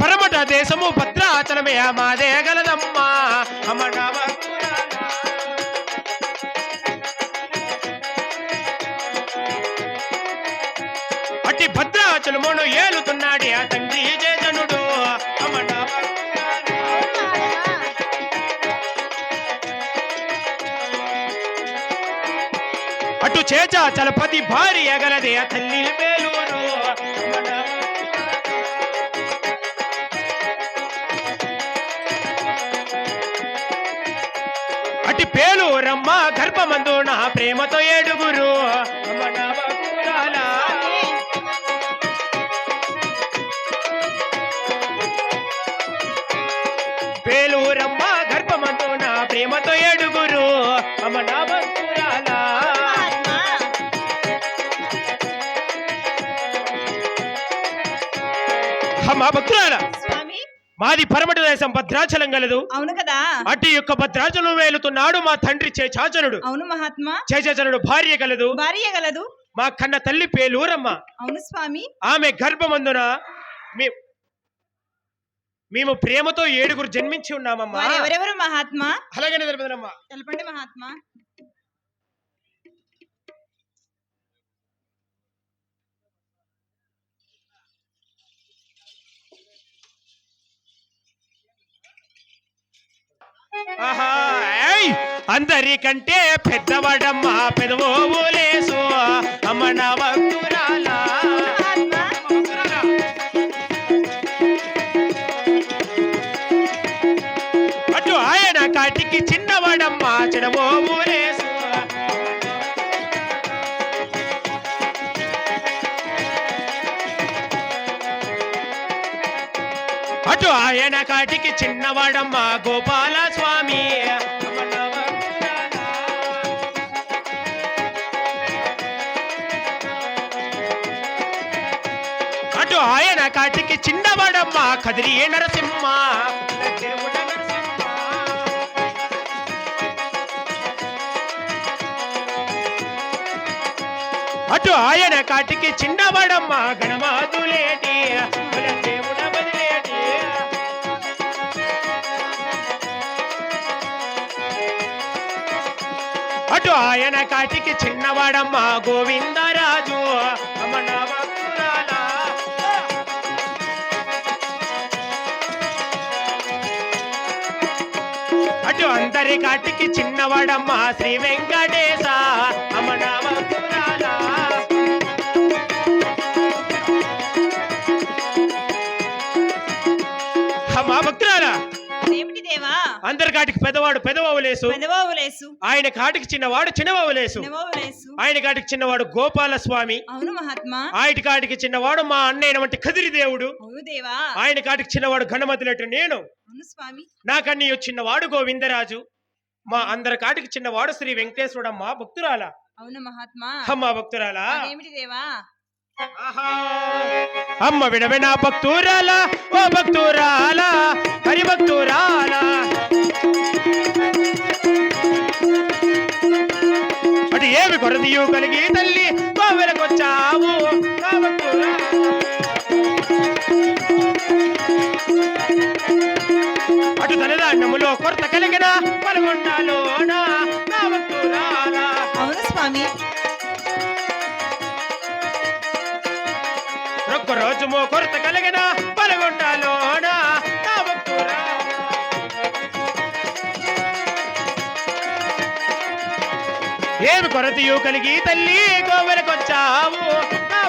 పరమట దేశము భద్రాచలమే మాదే గలదమ్మా. అట్టి భద్రాచలమును ఏలుతున్నాడే ఆ తండ్రి జయజనుడు. అటు చేచా చలపతి భారీ ఎగలదే ఆ తల్లి వేలూరు. పేలూరమ్మ గర్భమందు నా ప్రేమతో ఏడుగురు అమ్మన బకురాల. పేలూరమ్మ గర్భమందు నా ప్రేమతో ఏడుగురు అమ్మ బకురాల. అమ్మ భక్తురాలా మాది పరమటి దేశం భద్రాచలం గలదు. అవును కదా? అటు యొక్క భద్రాచలం వేలుతున్నాడు మా తండ్రి చేచాచనుడు. అవును మహాత్మా. చేచాచనుడు భార్య గలదు. భార్య గలదు? మా కన్న తల్లి పేలూరమ్మ. అవును స్వామి. ఆమె గర్భమందున మే- మేము ప్రేమతో ఏడుగురు జన్మించి ఉన్నామమ్మా. వారు ఎవరెవరు మహాత్మా తెలుపుదనమ్మా తెలపండి మహాత్మా. అందరికంటే పెద్దవాడమ్మా పెదవోలేసు అమ్మ నా భక్తురాలా. అటు ఆయన కాటికి చిన్నవాడమ్మా చెడవో ఆయన కాటికి చిన్నవాడమ్మా గోపాల స్వామి అటు ఆయన కాటికి చిన్నవాడమ్మ కదిరి నరసింహ. అటు ఆయన కాటికి చిన్నవాడమ్మ గణమాదులేటి దేవుడు అటు ఆయన కాటికి చిన్నవాడమ్మ గోవిందరాజు. అటు అందరి కాటికి చిన్నవాడమ్మ శ్రీ వెంకటేశ. అమన అమ్మ భక్తురాలా అందరి కాటికి పెద్దవాడు పెదవలేసు పెదవావులేసు ఆయన కాటికి చిన్నవాడు చిన్నవావులేసు పెదవావులేసు ఆయన కాటికి చిన్నవాడు గోపాల స్వామి అవును మహాత్మా. ఆయన కాటికి చిన్నవాడు మా అన్నయ్య వంటి కదిరి దేవుడు. దేవా. ఆయన కాటికి చిన్నవాడు గణమతులట్టు నేను. స్వామి. నాకన్నీ చిన్నవాడు గోవిందరాజు. మా అందరి కాటికి చిన్నవాడు శ్రీ వెంకటేశ్వరమ్మ భక్తురాల. అవును మహాత్మా. అమ్మ భక్తురాల. ఏమిటి దేవా? ఆహా. అమ్మ విడవిన భక్తురాల. ఓ భక్తురాల. కొరదియు కలిగి తల్లి కోవెలకొచ్చావు. అటు ధనదాండములో కొరత కలిగిన పలగొండాలోన? అవును స్వామి. ఒక్క రోజు మో కొరత కలిగిన పలగొండాలోన? ఏమి కొరతయు కలిగి తల్లి గోవెలకొచ్చావు. నా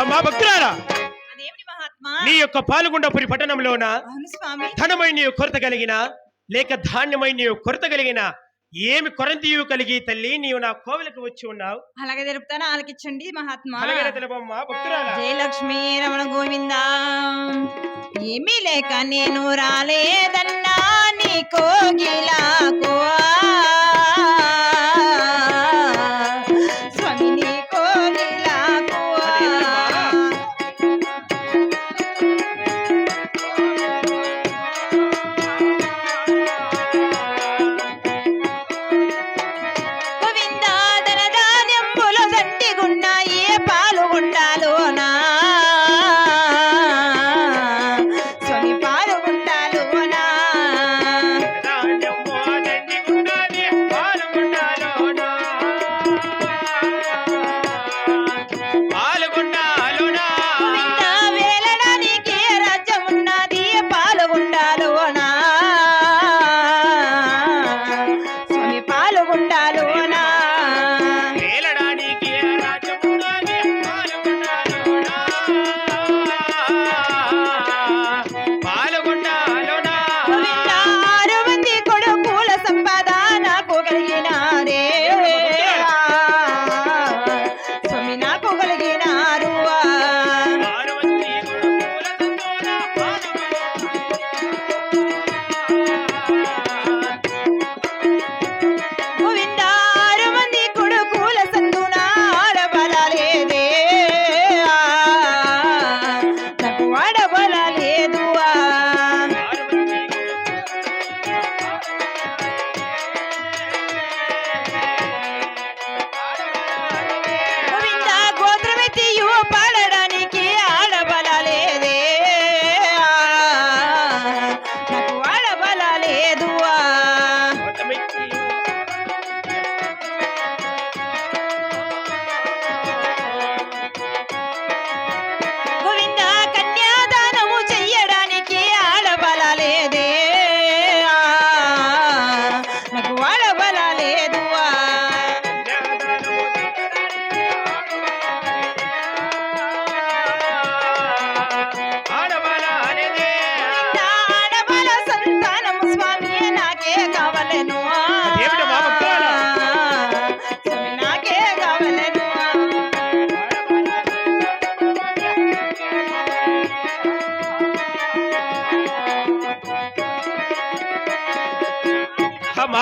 అమ్మా మహాత్మా? నీ యొక్క పాల్గొండపురి పట్టణంలోన ధనమైన కొరత కలిగిన లేక ధాన్యమైన కొరత కలిగిన ఏమి కొరంతియు కలిగి తల్లి నీవు నా కోవెలకు వచ్చి ఉన్నావు. అలాగే తెలుపుతాను ఆలకించండి మహాత్మా. అలాగే తెలుపమ్మా భక్తురాలా. జయలక్ష్మి రమణ గోవింద. ఏమీ లేక నేను రాలేదన్నా నీ కోగిలాకు స్వామి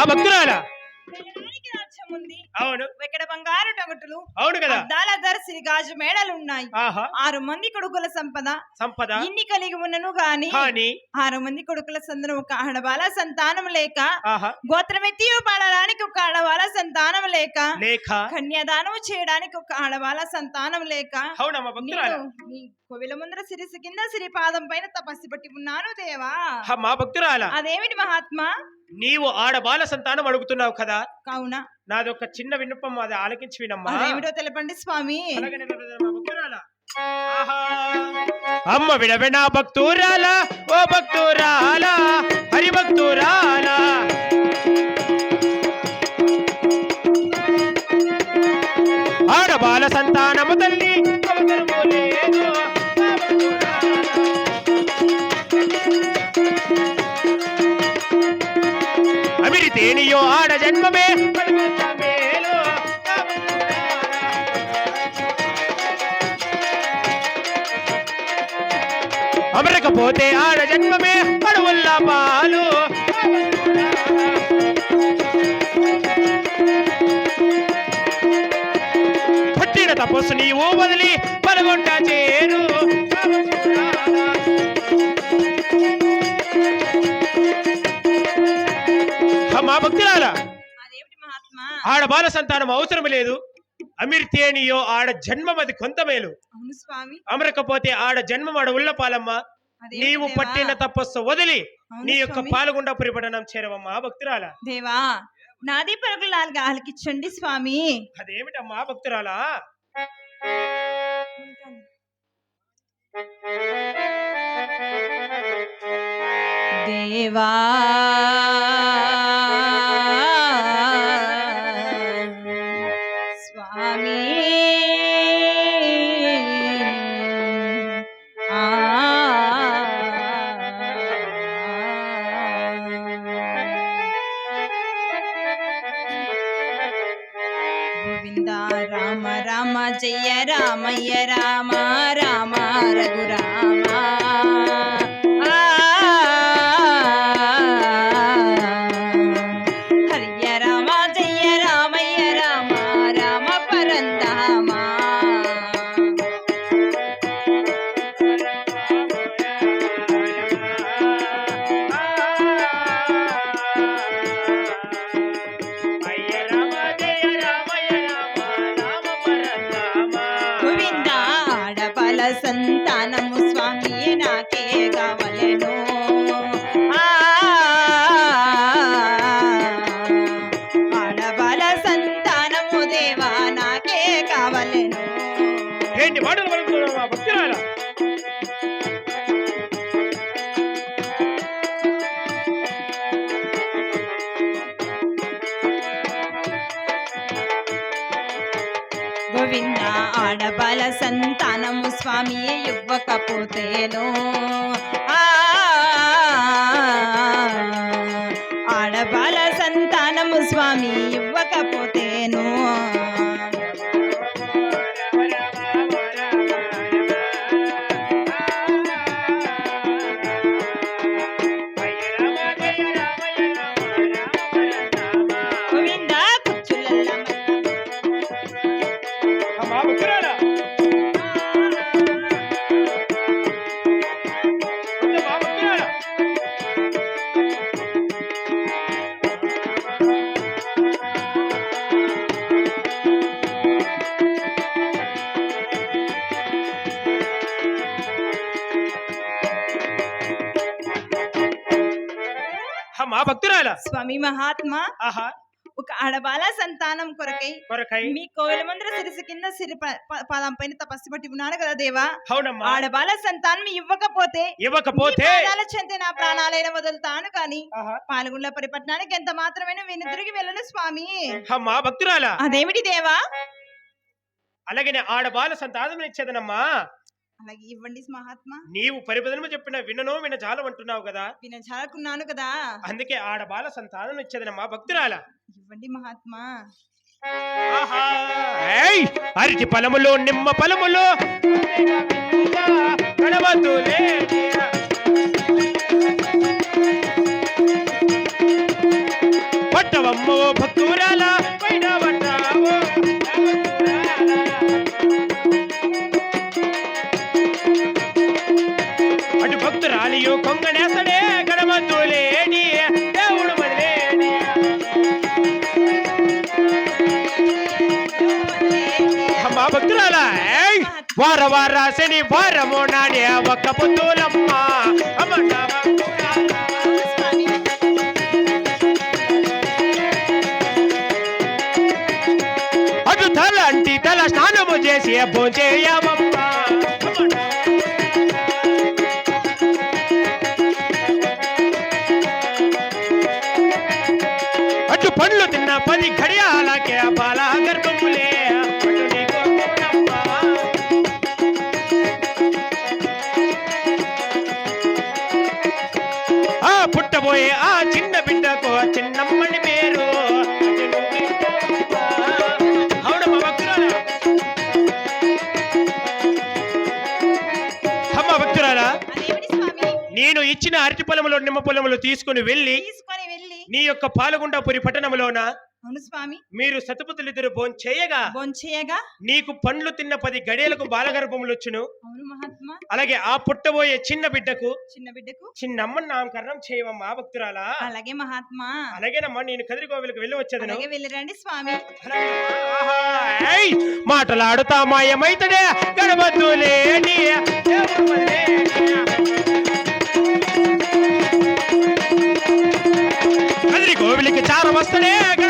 భక్తురాల? రాజ్యం ఉంది. అవును. ఇక్కడ బంగారు టగటులు అవును కదా. అద్దాల దర్శి గాజు మేడలు ఉన్నాయి ఆరు మంది కొడుకుల సంపద సంపద. ఇన్ని కలిగి ఉన్నను గాని ఆరు మంది కొడుకుల సందరం ఒక ఆడవాళ్ళ సంతానం లేక గోత్రమెత్తి పాడడానికి ఒక ఆడవాళ్ళ సంతానం లేక లేఖ కన్యాదానం చేయడానికి ఒక ఆడవాళ్ళ సంతానం లేక నీ కోవిల ముందర సిరిసి కింద సిరి పాదం పైన తపస్సు పట్టి ఉన్నాను దేవా. మా భక్తురాల. అదేమిటి మహాత్మా? నీవు ఆడ బాల సంతానం అడుగుతున్నావు కదా. కావున. నాది ఒక చిన్న విన్నపం అది ఆలకించి వినమ్మా. అదేమిటో తెలపండి స్వామి. అమ్మ విడవెనా భక్తురాల ఓ భక్తురాల హరి భక్తురాల ఆడబాల సంతానము తల్లి. అమిరితేనియో ఆడ జన్మమే అమరకపోతే ఆడ జన్మమే అడవుల్ల పాలు. పుట్టిన తపస్సు నీవు వదిలి పలగొండ చేరు. మా భక్తురాల ఆడ బాల సంతానం అవసరం లేదు. అమిర్తేనియో ఆడ జన్మమది కొంత మేలు అమరకపోతే ఆడ జన్మం ఆడ ఉల్ల పాలమ్మ అదేమిటి నీవు? పట్టిన తపస్సు వదిలి నీ యొక్క. పాల్గొండ పరిపడనం చేరవమ్మా భక్తురాల దేవా నాది పరుగులు నాలుగు ఆలకిచ్చండి స్వామి అదేమిటమ్మా భక్తురాలా దేవా రామయ్య రామ రామ రఘురామ. హరియ రామ జయ రామయ్య రామ రామ పరందామ ఏంటి మాటలు పలుకుతున్నావు మా భక్తురాల గోవింద ఆడబల సంతానము స్వామి ఇవ్వకపోతేను ఆ, ఆడబల సంతానము స్వామి ఇవ్వకపోతే భక్తురాల స్వామి మహాత్మా ఆహా. ఒక ఆడబాల సంతానం కొరకై కొరకై. మీ కోవెల మందిర సిరిసి కింద సిరి పాదం పైన తపస్సు పట్టి ఉన్నాడు కదా దేవా? అవునమ్మా. ఆడబాల సంతానం ఇవ్వకపోతే ఇవ్వకపోతే చెంత నా ప్రాణాలైన వదులుతాను కానీ ఆహా. పాల్గొండ పరిపట్నానికి ఎంత మాత్రమైన వెనుదిరిగి వెళ్ళను స్వామి. మా భక్తురాల? అదేమిటి దేవా? అలాగే ఆడబాల సంతానం ఇచ్చేదనమ్మా. అలాగే ఇవ్వండి మహాత్మా. నీవు పరిపదనము చెప్పిన వినను విన జాలం అంటున్నావు కదా. వినచాలకున్నాను కదా. అందుకే ఆడబాల సంతానం ఇచ్చేదనమ్మా భక్తురాల. ఇవ్వండి మహాత్మా! అరటి పొలములో నిమ్మ పొలములో. గణవతులే పట్టవ రావమ్మో భక్తురాల. వార వార శని వారము నాడే ఒక్క పొద్దులమ్మ అమ్మ నా భక్తురాల. స్వామి అటు తల అంటి తల స్నానము చేసి భోంచేయమమ్మా అటు పండ్లు తిన్న పది ఘడియాలకే బాల గర్భములే నేను ఇచ్చిన అరటి పొలములో నిమ్మ పొలములు తీసుకుని వెళ్ళి తీసుకొని వెళ్ళి నీ యొక్క పాలగుండపురి పట్టణములోన? అవును స్వామి. మీరు సతపతులిద్దరు భోం చేయగా నీకు పండ్లు తిన్న పది గడియలకు బాలగర్భములు వచ్చును అవును మహాత్మా. అలాగే ఆ పుట్టబోయే చిన్న బిడ్డకు చిన్న బిడ్డకు చిన్నమ్మని నామకరణం చేయవమ్మా భక్తురాలా? అలాగే మహాత్మా. అలాగేనమ్మా నేను కదిరికోవిలకు వెళ్ళి వచ్చేదను అలాగే వెళ్ళిరండి స్వామి! మాటలాడుతా మాయమైతడే గడవద్దులేని దేవుడు వదిలేని.